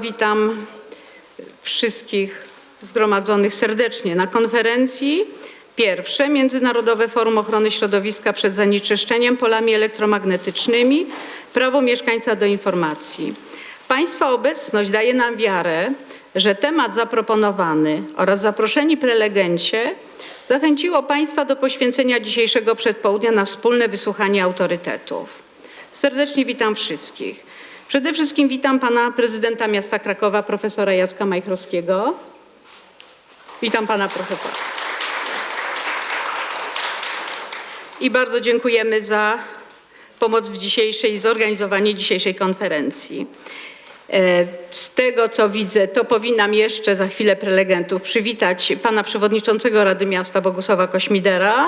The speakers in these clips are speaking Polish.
Witam wszystkich zgromadzonych serdecznie na konferencji. Pierwsze Międzynarodowe Forum Ochrony Środowiska przed zanieczyszczeniem polami elektromagnetycznymi. Prawo mieszkańca do informacji. Państwa obecność daje nam wiarę, że temat zaproponowany oraz zaproszeni prelegencie zachęciło Państwa do poświęcenia dzisiejszego przedpołudnia na wspólne wysłuchanie autorytetów. Serdecznie witam wszystkich. Przede wszystkim witam pana prezydenta miasta Krakowa, profesora Jacka Majchrowskiego. Witam pana profesora. I bardzo dziękujemy za pomoc w dzisiejszej, zorganizowanie dzisiejszej konferencji. E, Z tego co widzę, to powinnam jeszcze za chwilę prelegentów przywitać pana przewodniczącego Rady Miasta Bogusława Kośmidera.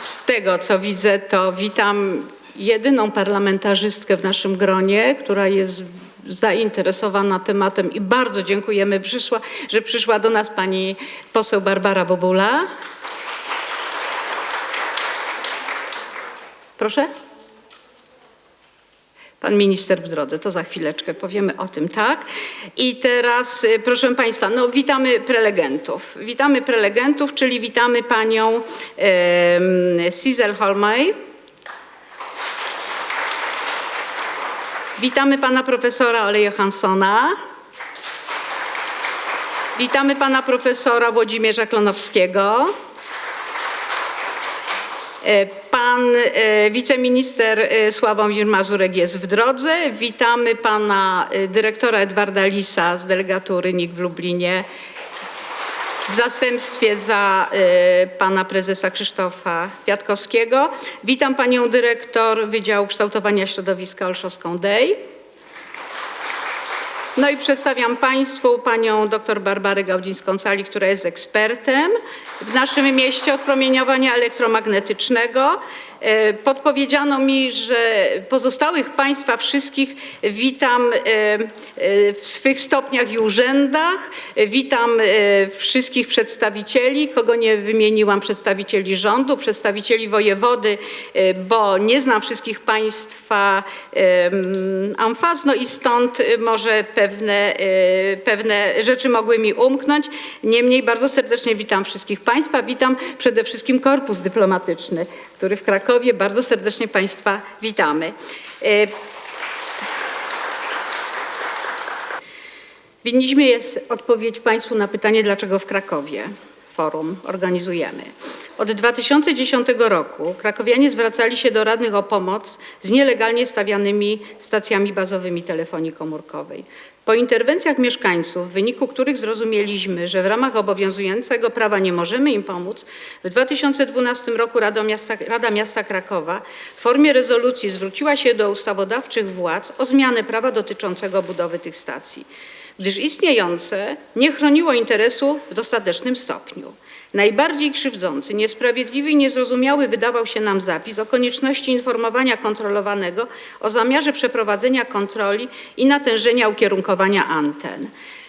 Z tego co widzę, to witam jedyną parlamentarzystkę w naszym gronie, która jest zainteresowana tematem i bardzo dziękujemy, przyszła, że przyszła do nas pani poseł Barbara Bobula. Proszę? Pan minister w drodze, to za chwileczkę powiemy o tym, tak? I teraz, y, proszę Państwa, no witamy prelegentów. Witamy prelegentów, czyli witamy panią em, Cizel Holmej. Witamy pana profesora Ole Johanssona. Witamy pana profesora Włodzimierza Klonowskiego. E, Pan e, wiceminister e, Sławomir Mazurek jest w drodze. Witamy pana dyrektora Edwarda Lisa z delegatury NIK w Lublinie w zastępstwie za e, pana prezesa Krzysztofa Kwiatkowskiego. Witam panią dyrektor Wydziału Kształtowania Środowiska Olszowską-Dej. No i przedstawiam Państwu panią dr Barbarę Gaudzińską-Cali, która jest ekspertem w naszym mieście od promieniowania elektromagnetycznego. E, Podpowiedziano mi, że pozostałych Państwa wszystkich witam e, e, w swych stopniach i urzędach. Witam wszystkich przedstawicieli, kogo nie wymieniłam, przedstawicieli rządu, przedstawicieli wojewody, bo nie znam wszystkich Państwa em, amfaz, no i stąd może pewne, pewne rzeczy mogły mi umknąć. Niemniej bardzo serdecznie witam wszystkich Państwa. Witam przede wszystkim korpus dyplomatyczny, który w Krakowie bardzo serdecznie Państwa witamy. E, Winniśmy jest odpowiedź Państwu na pytanie, dlaczego w Krakowie forum organizujemy. Od 2010 roku krakowianie zwracali się do radnych o pomoc z nielegalnie stawianymi stacjami bazowymi telefonii komórkowej. Po interwencjach mieszkańców, w wyniku których zrozumieliśmy, że w ramach obowiązującego prawa nie możemy im pomóc, w 2012 roku Rada Miasta, Rada Miasta Krakowa w formie rezolucji zwróciła się do ustawodawczych władz o zmianę prawa dotyczącego budowy tych stacji gdyż istniejące nie chroniło interesu w dostatecznym stopniu. Najbardziej krzywdzący, niesprawiedliwy i niezrozumiały wydawał się nam zapis o konieczności informowania kontrolowanego o zamiarze przeprowadzenia kontroli i natężenia ukierunkowania anten.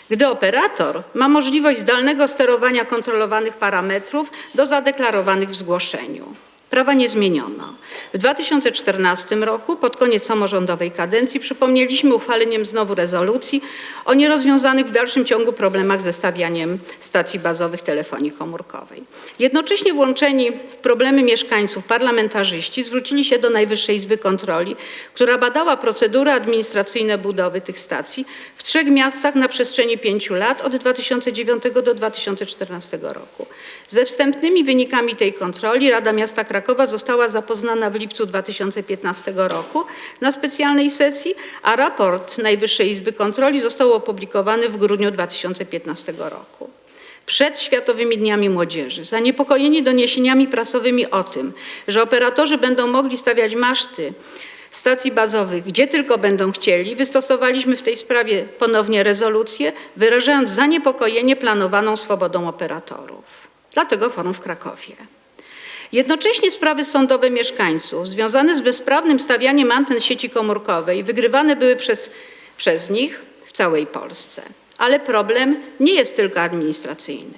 Gdy operator ma możliwość zdalnego sterowania kontrolowanych parametrów do zadeklarowanych w zgłoszeniu. Prawa nie zmieniono. W 2014 roku, pod koniec samorządowej kadencji, przypomnieliśmy uchwaleniem znowu rezolucji o nierozwiązanych w dalszym ciągu problemach ze stawianiem stacji bazowych telefonii komórkowej. Jednocześnie włączeni w problemy mieszkańców parlamentarzyści zwrócili się do Najwyższej Izby Kontroli, która badała procedury administracyjne budowy tych stacji w trzech miastach na przestrzeni pięciu lat od 2009 do 2014 roku. Ze wstępnymi wynikami tej kontroli Rada Miasta Krakowa została zapoznana w lipcu 2015 roku na specjalnej sesji, a raport Najwyższej Izby Kontroli został opublikowany w grudniu 2015 roku. Przed Światowymi Dniami Młodzieży, zaniepokojeni doniesieniami prasowymi o tym, że operatorzy będą mogli stawiać maszty stacji bazowych, gdzie tylko będą chcieli, wystosowaliśmy w tej sprawie ponownie rezolucję, wyrażając zaniepokojenie planowaną swobodą operatorów. Dlatego forum w Krakowie. Jednocześnie sprawy sądowe mieszkańców związane z bezprawnym stawianiem anten sieci komórkowej wygrywane były przez, przez nich w całej Polsce. Ale problem nie jest tylko administracyjny.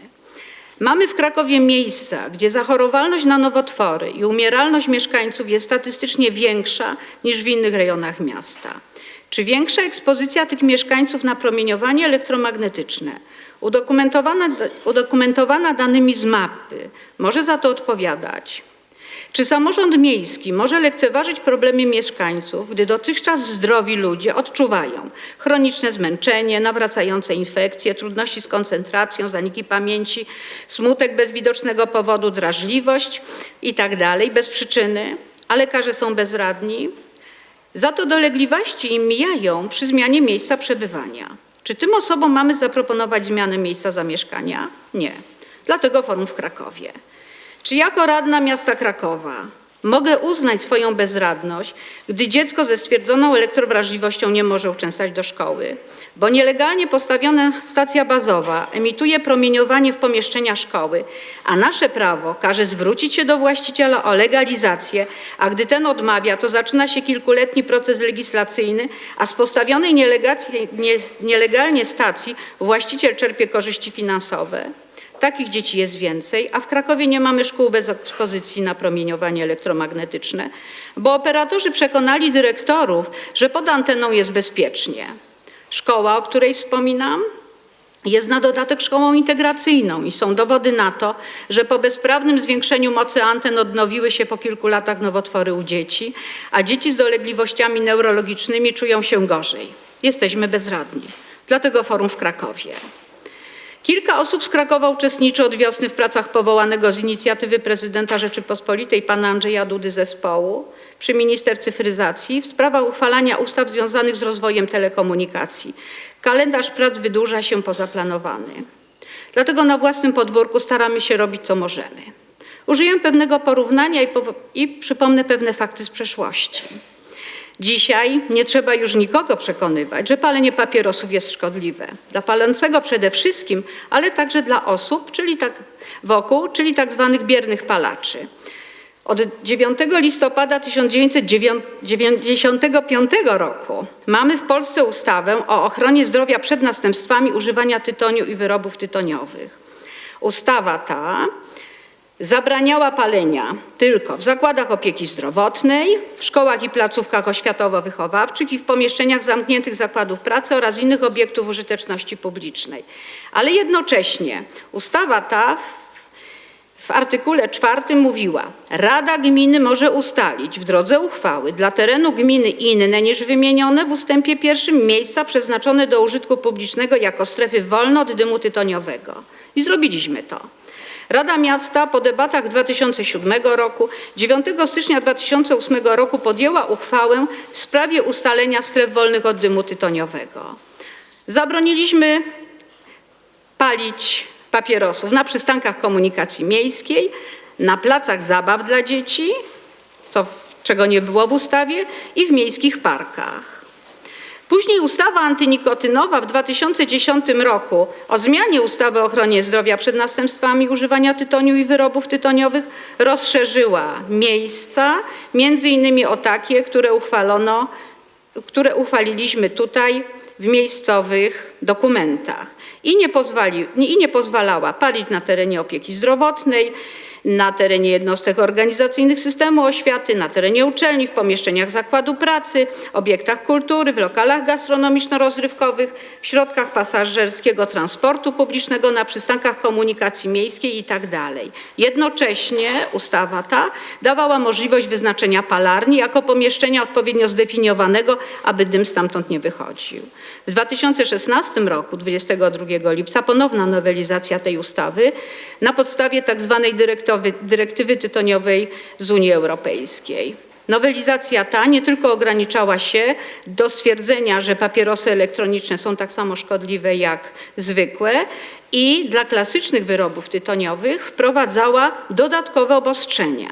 Mamy w Krakowie miejsca, gdzie zachorowalność na nowotwory i umieralność mieszkańców jest statystycznie większa niż w innych rejonach miasta. Czy większa ekspozycja tych mieszkańców na promieniowanie elektromagnetyczne, udokumentowana, udokumentowana danymi z mapy, może za to odpowiadać? Czy samorząd miejski może lekceważyć problemy mieszkańców, gdy dotychczas zdrowi ludzie odczuwają chroniczne zmęczenie, nawracające infekcje, trudności z koncentracją, zaniki pamięci, smutek bez widocznego powodu, drażliwość itd. bez przyczyny, a lekarze są bezradni? Za to dolegliwości im mijają przy zmianie miejsca przebywania. Czy tym osobom mamy zaproponować zmianę miejsca zamieszkania? Nie. Dlatego forum w Krakowie. Czy jako radna miasta Krakowa mogę uznać swoją bezradność, gdy dziecko ze stwierdzoną elektrowrażliwością nie może uczęszczać do szkoły, bo nielegalnie postawiona stacja bazowa emituje promieniowanie w pomieszczenia szkoły, a nasze prawo każe zwrócić się do właściciela o legalizację, a gdy ten odmawia, to zaczyna się kilkuletni proces legislacyjny, a z postawionej nielegalnie, nie- nielegalnie stacji właściciel czerpie korzyści finansowe? Takich dzieci jest więcej, a w Krakowie nie mamy szkół bez ekspozycji na promieniowanie elektromagnetyczne, bo operatorzy przekonali dyrektorów, że pod anteną jest bezpiecznie. Szkoła, o której wspominam, jest na dodatek szkołą integracyjną i są dowody na to, że po bezprawnym zwiększeniu mocy anten odnowiły się po kilku latach nowotwory u dzieci, a dzieci z dolegliwościami neurologicznymi czują się gorzej. Jesteśmy bezradni. Dlatego forum w Krakowie. Kilka osób z Krakowa uczestniczy od wiosny w pracach powołanego z inicjatywy prezydenta Rzeczypospolitej pana Andrzeja Dudy zespołu przy minister cyfryzacji w sprawach uchwalania ustaw związanych z rozwojem telekomunikacji. Kalendarz prac wydłuża się poza planowany. Dlatego na własnym podwórku staramy się robić co możemy. Użyję pewnego porównania i, i przypomnę pewne fakty z przeszłości. Dzisiaj nie trzeba już nikogo przekonywać, że palenie papierosów jest szkodliwe. Dla palącego przede wszystkim, ale także dla osób, czyli tak wokół, czyli tak zwanych biernych palaczy. Od 9 listopada 1995 roku mamy w Polsce ustawę o ochronie zdrowia przed następstwami używania tytoniu i wyrobów tytoniowych. Ustawa ta zabraniała palenia tylko w zakładach opieki zdrowotnej, w szkołach i placówkach oświatowo-wychowawczych i w pomieszczeniach zamkniętych zakładów pracy oraz innych obiektów użyteczności publicznej. Ale jednocześnie ustawa ta w artykule czwartym mówiła, Rada Gminy może ustalić w drodze uchwały dla terenu gminy inne niż wymienione w ustępie pierwszym miejsca przeznaczone do użytku publicznego jako strefy wolne od dymu tytoniowego. I zrobiliśmy to. Rada Miasta po debatach 2007 roku 9 stycznia 2008 roku podjęła uchwałę w sprawie ustalenia stref wolnych od dymu tytoniowego. Zabroniliśmy palić papierosów na przystankach komunikacji miejskiej, na placach zabaw dla dzieci, co, czego nie było w ustawie, i w miejskich parkach. Później ustawa antynikotynowa w 2010 roku o zmianie ustawy o ochronie zdrowia przed następstwami używania tytoniu i wyrobów tytoniowych rozszerzyła miejsca, między innymi o takie, które uchwalono, które uchwaliliśmy tutaj w miejscowych dokumentach. I nie, pozwali, i nie pozwalała palić na terenie opieki zdrowotnej, na terenie jednostek organizacyjnych systemu oświaty, na terenie uczelni, w pomieszczeniach zakładu pracy, obiektach kultury, w lokalach gastronomiczno-rozrywkowych, w środkach pasażerskiego transportu publicznego, na przystankach komunikacji miejskiej itd. Jednocześnie ustawa ta dawała możliwość wyznaczenia palarni jako pomieszczenia odpowiednio zdefiniowanego, aby dym stamtąd nie wychodził. W 2016 roku, 22 lipca, ponowna nowelizacja tej ustawy na podstawie tak zwanej dyrektywy, dyrektywy tytoniowej z Unii Europejskiej. Nowelizacja ta nie tylko ograniczała się do stwierdzenia, że papierosy elektroniczne są tak samo szkodliwe jak zwykłe i dla klasycznych wyrobów tytoniowych wprowadzała dodatkowe obostrzenia.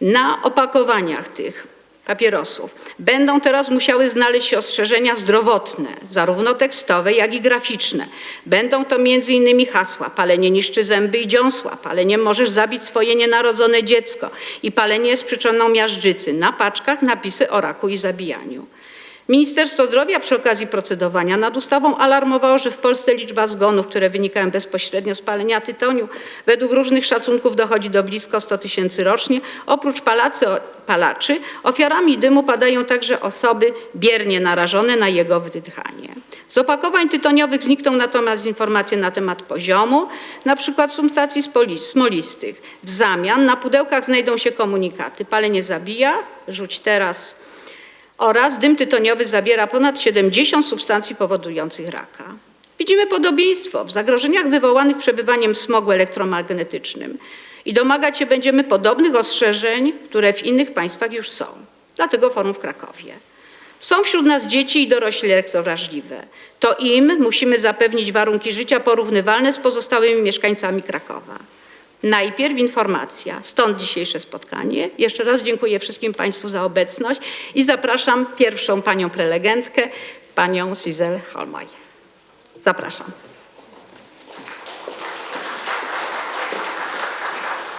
Na opakowaniach tych papierosów będą teraz musiały znaleźć się ostrzeżenia zdrowotne, zarówno tekstowe, jak i graficzne. Będą to innymi hasła palenie niszczy zęby i dziąsła, palenie możesz zabić swoje nienarodzone dziecko i palenie jest przyczyną miażdżycy. Na paczkach napisy o raku i zabijaniu. Ministerstwo Zdrowia przy okazji procedowania nad ustawą alarmowało, że w Polsce liczba zgonów, które wynikają bezpośrednio z palenia tytoniu, według różnych szacunków dochodzi do blisko 100 tysięcy rocznie. Oprócz palacy, palaczy ofiarami dymu padają także osoby biernie narażone na jego wdychanie. Z opakowań tytoniowych znikną natomiast informacje na temat poziomu, przykład substancji smolistych. W zamian na pudełkach znajdą się komunikaty palenie zabija, rzuć teraz oraz dym tytoniowy zawiera ponad 70 substancji powodujących raka. Widzimy podobieństwo w zagrożeniach wywołanych przebywaniem smogu elektromagnetycznym i domagać się będziemy podobnych ostrzeżeń, które w innych państwach już są. Dlatego forum w Krakowie. Są wśród nas dzieci i dorośli elektrowrażliwe. To im musimy zapewnić warunki życia porównywalne z pozostałymi mieszkańcami Krakowa. Najpierw informacja, stąd dzisiejsze spotkanie. Jeszcze raz dziękuję wszystkim Państwu za obecność i zapraszam pierwszą panią prelegentkę, panią Sizel Holmaj. Zapraszam.